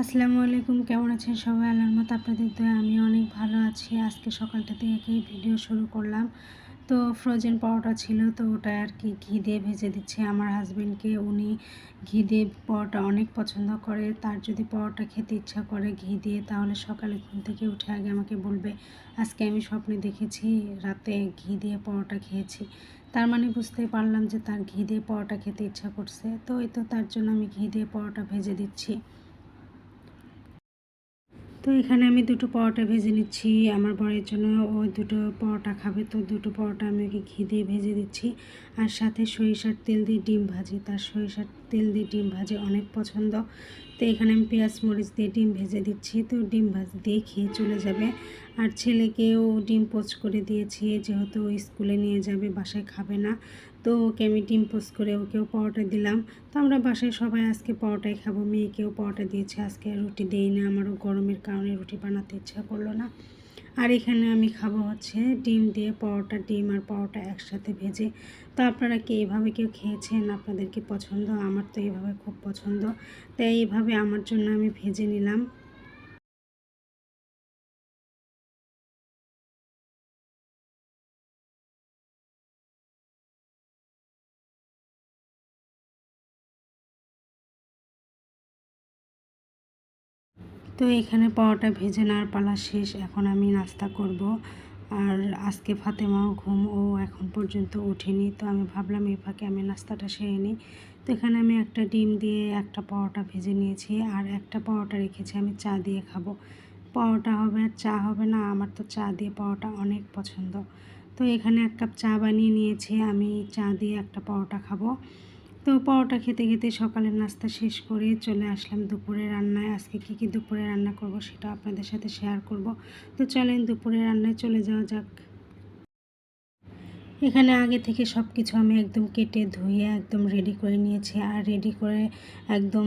আসসালামু আলাইকুম, কেমন আছেন সবাই? আল্লাহর মতো আপনাদের দয়া, আমি অনেক ভালো আছি। আজকে সকালটা থেকে ভিডিও শুরু করলাম। তো ফ্রোজেন পরোটা ছিল, তো ওটা আর কি ঘি দিয়ে ভেজে দিচ্ছে। আমার হাজব্যান্ডকে উনি ঘি দিয়ে পরোটা অনেক পছন্দ করে। তার যদি পরোটা খেতে ইচ্ছা করে ঘি দিয়ে, তাহলে সকালে ঘুম থেকে উঠে আগে আমাকে বলবে, আজকে আমি স্বপ্নে দেখেছি, রাতে ঘি দিয়ে পরোটা খেয়েছি। তার মানে বুঝতেই পারলাম যে তার ঘি দিয়ে পরোটা খেতে ইচ্ছা করছে। তো এই তো তার জন্য আমি ঘি দিয়ে পরোটা ভেজে দিচ্ছি। তো এখানে আমি দুটো পরোটা ভেজে নিচ্ছি। আমার বরের জন্য ওই দুটো পরোটা খাবে, তো দুটো পরোটা আমি ওকে ঘি দিয়ে ভেজে দিচ্ছি। আর সাথে সরিষার তেল দিয়ে ডিম ভাজি। তার সরিষার তেল দিয়ে ডিম ভাজি অনেক পছন্দ। তো এখানে আমি পেঁয়াজ, মরিচ দিয়ে ডিম ভেজে দিচ্ছি। তো ডিম ভাজ দিয়ে খেয়ে চলে যাবে। আর ছেলেকেও ডিম পোচ করে দিয়েছি। যেহেতু স্কুলে নিয়ে যাবে, বাসায় খাবে না। তো ওকে আমি ডিম পোচ করে ওকেও পরোটা দিলাম। তো আমরা বাসায় সবাই আজকে পরোটাই খাব। মেয়েকেও পরোটা দিয়েছে। আজকে রুটি দেই না। আমারও গরমের কারণে রুটি বানাতে ইচ্ছা করল না। আর এখানে আমি খাব হচ্ছে ডিম দিয়ে পরোটা, ডিম আর পরোটা একসাথে ভেজে। তো আপনারা কি এভাবে কেউ খেয়েছেন? আপনাদের কি পছন্দ? আমার তো এভাবে খুব পছন্দ। তাই এইভাবে আমার জন্য আমি ভেজে নিলাম। তো এখানে পরোটা ভেজে নেওয়ার পালা শেষ, এখন আমি নাস্তা করব। আর আজকে ফাতেমাও ঘুম, ও এখন পর্যন্ত ওঠেনি। তো আমি ভাবলাম, এই ফাঁকে আমি নাস্তাটা সেরে নিই। তো এখানে আমি একটা ডিম দিয়ে একটা পরোটা ভেজে নিয়েছি, আর একটা পরোটা রেখেছি আমি চা দিয়ে খাব। পরোটা হবে আর চা হবে না, আমার তো চা দিয়ে পরোটা অনেক পছন্দ। তো এখানে এক কাপ চা বানিয়ে নিয়েছি, আমি চা দিয়ে একটা পরোটা খাব। তো পরোটা খেতে খেতে সকালের নাস্তা শেষ করে চলে আসলাম দুপুরে রান্নায়। আজকে কী কী দুপুরে রান্না করব সেটা আপনাদের সাথে শেয়ার করব। তো চলেন দুপুরে রান্নায় চলে যাওয়া যাক। এখানে আগে থেকে সব কিছু আমি একদম কেটে ধুয়ে একদম রেডি করে নিয়েছি। আর রেডি করে একদম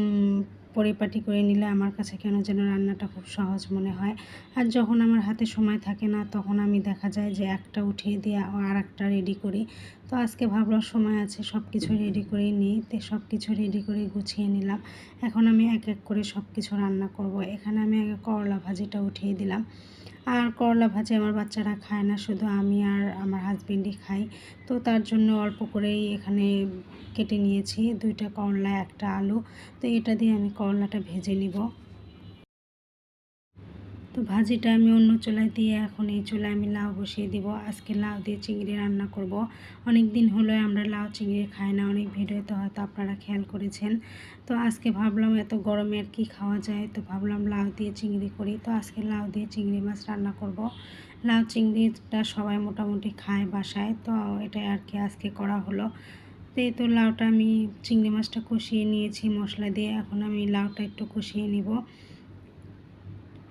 পরিপাটি করে নিলে আমার কাছে কেন যেন রান্নাটা খুব সহজ মনে হয়। আর যখন আমার হাতে সময় থাকে না, তখন আমি দেখা যায় যে একটা উঠিয়ে দিয়ে আর একটা রেডি করি। তো আজকে ভাবলার সময় আছে সব কিছু রেডি করেই নিই। তো সব কিছু রেডি করে গুছিয়ে নিলাম। এখন আমি এক এক করে সব কিছু রান্না করব। এখানে আমি আগে করলা ভাজিটা উঠিয়ে দিলাম। আর করলা ভাজি আমার বাচ্চারা খায় না, শুধু আমি আর আমার হাজবেন্ডই খাই। তো তার জন্য অল্প করেই এখানে কেটে নিয়েছি, দুইটা করলা একটা আলু। তো এটা দিয়ে আমি করলাটা ভেজে নিব। তো ভাজিটা আমি অন্য চুলায় দিয়ে এখন এই চুলায় আমি লাউ বসিয়ে দিব। আজকে লাউ দিয়ে চিংড়ি রান্না করব। অনেক দিন হলো আমরা লাউ চিংড়ি খাই না, অনেক ভিডিওতে হয়তো আপনারা খেয়াল করেছেন। তো আজকে ভাবলাম এত গরমে আর কি খাওয়া যায়, তো ভাবলাম লাউ দিয়ে চিংড়ি করি। তো আজকে লাউ দিয়ে চিংড়ি মাছ রান্না করব। লাউ চিংড়িটা সবাই মোটামুটি খায় বাসায়, তো এটাই আর কি আজকে করা হলো। তো এই তো লাউটা আমি, চিংড়ি মাছটা কষিয়ে নিয়েছি মশলা দিয়ে, এখন আমি লাউটা একটু কষিয়ে নিব।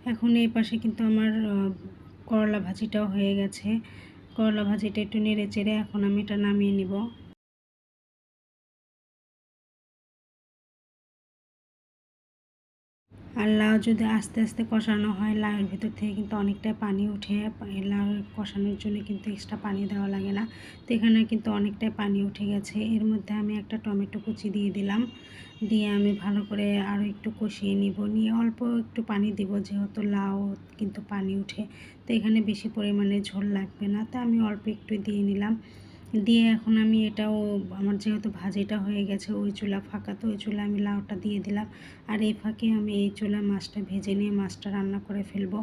এখন এই পাশে কিন্তু আমার করলা ভাজিটাও হয়ে গেছে। করলা ভাজিটা একটু নেড়ে চেড়ে এখন আমি এটা নামিয়ে নিব। আর লাউ যদি আস্তে আস্তে কষানো হয়, লাউয়ের ভিতর থেকে কিন্তু অনেকটাই পানি উঠে, লাউ কষানোর জন্য কিন্তু এক্সট্রা পানি দেওয়া লাগে না। তো এখানে কিন্তু অনেকটাই পানি উঠে গেছে। এর মধ্যে আমি একটা টমেটো কুচি দিয়ে দিলাম। দিয়ে আমি ভালো করে আরও একটু কষিয়ে নিব। নিয়ে অল্প একটু পানি দিব, যেহেতু লাউ কিন্তু পানি উঠে। তো এখানে বেশি পরিমাণে ঝোল লাগবে না। তো আমি অল্প একটু দিয়ে নিলাম। দিয়ে এখন আমি এটাও, আমার যেহেতু ভাজিটা হয়ে গেছে, ওই চুলা ফাঁকা, তো ওই চুলা আমি লাউটা দিয়ে দিলাম। আর এই ফাঁকে আমি এই চুলা মাছটা ভেজে নিয়ে মাছটা রান্না করে ফেলব।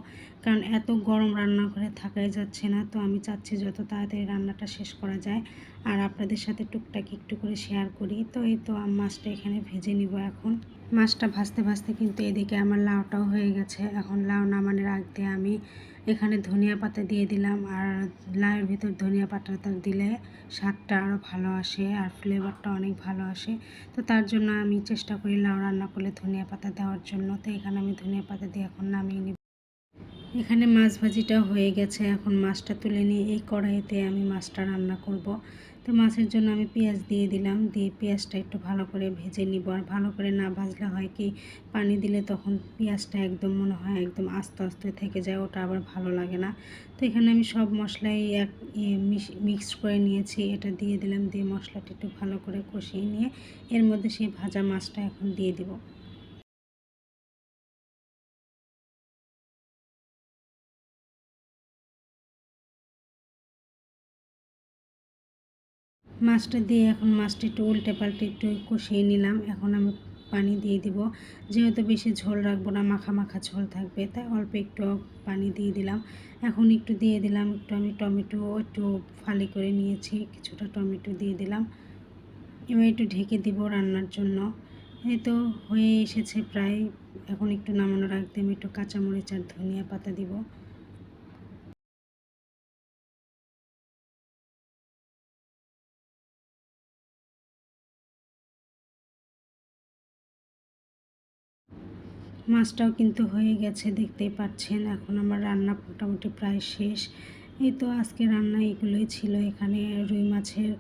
কারণ এত গরম রান্না করে থাকাই যাচ্ছে না, তো আমি চাচ্ছি যত তাড়াতাড়ি রান্নাটা শেষ করা যায়। আর আপনাদের সাথে টুকটাক একটু করে শেয়ার করি। তো এই তো মাছটা এখানে ভেজে নিব এখন। মাছটা ভাজতে ভাজতে কিন্তু এদিকে আমার লাউটাও হয়ে গেছে। এখন লাউ নামানোর রাখতে আমি এখানে ধনিয়া পাতা দিয়ে দিলাম। আর লাউয়ের ভিতর ধনিয়া পাতাটা দিলে স্বাদটা আরও ভালো আসে আর ফ্লেভারটা অনেক ভালো আসে। তো তার জন্য আমি চেষ্টা করি লাউ রান্না করলে ধনিয়া পাতা দেওয়ার জন্য। তো এখানে আমি ধনিয়া পাতা দিয়ে এখন নামিয়ে নিব। এখানে মাছ ভাজিটা হয়ে গেছে। এখন মাছটা তুলে নিয়ে এই কড়াইতে আমি মাছটা রান্না করব। তো মাছের জন্য আমি পেঁয়াজ দিয়ে দিলাম। দিয়ে পেঁয়াজটা একটু ভালো করে ভেজে নিব। আর ভালো করে না ভাজলে হয় কি, পানি দিলে তখন পেঁয়াজটা একদম মনে হয় একদম আস্তে আস্তে থেকে যায়, ওটা আবার ভালো লাগে না। তো এখানে আমি সব মশলাই এক মিক্স করে নিয়েছি। এটা দিয়ে দিলাম। দিয়ে মশলাটা একটু ভালো করে কষিয়ে নিয়ে এর মধ্যে সেই ভাজা মাছটা এখন দিয়ে দিব। মাছটা দিয়ে এখন মাছটা একটু উল্টে পাল্টে একটু কষিয়ে নিলাম। এখন আমি পানি দিয়ে দিব। যেহেতু বেশি ঝোল রাখব না, মাখা মাখা ঝোল থাকবে, তাই অল্প একটু পানি দিয়ে দিলাম। এখন একটু দিয়ে দিলাম, একটু আমি টমেটো একটু ফালি করে নিয়েছি, কিছুটা টমেটো দিয়ে দিলাম। এবার একটু ঢেকে দিব রান্নার জন্য। এই তো হয়ে এসেছে প্রায়। এখন একটু নামানোর আগে আমি একটু কাঁচামরিচ আর ধনিয়া পাতা দিব। মাছটাও কিন্তু হয়ে গেছে, দেখতেই পাচ্ছেন। এখন আমার রান্না মোটামুটি প্রায় শেষ। এই তো আজকে রান্না এগুলোই ছিল। এখানে রুই মাছের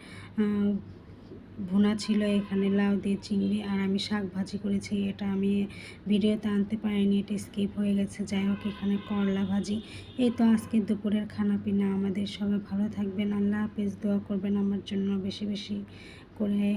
ভুনা ছিল, এখানে লাউ দিয়ে চিংড়ি আর আমি শাক ভাজি করেছি। এটা আমি ভিডিওতে আনতে পারিনি, এটা স্কিপ হয়ে গেছে। যাই হোক, এখানে করলা ভাজি। এই তো আজকে দুপুরের খানা পিনা আমাদের সবাই ভালো থাকবেন। আল্লাহ হাফেজ। দোয়া করবেন আমার জন্য বেশি বেশি করে।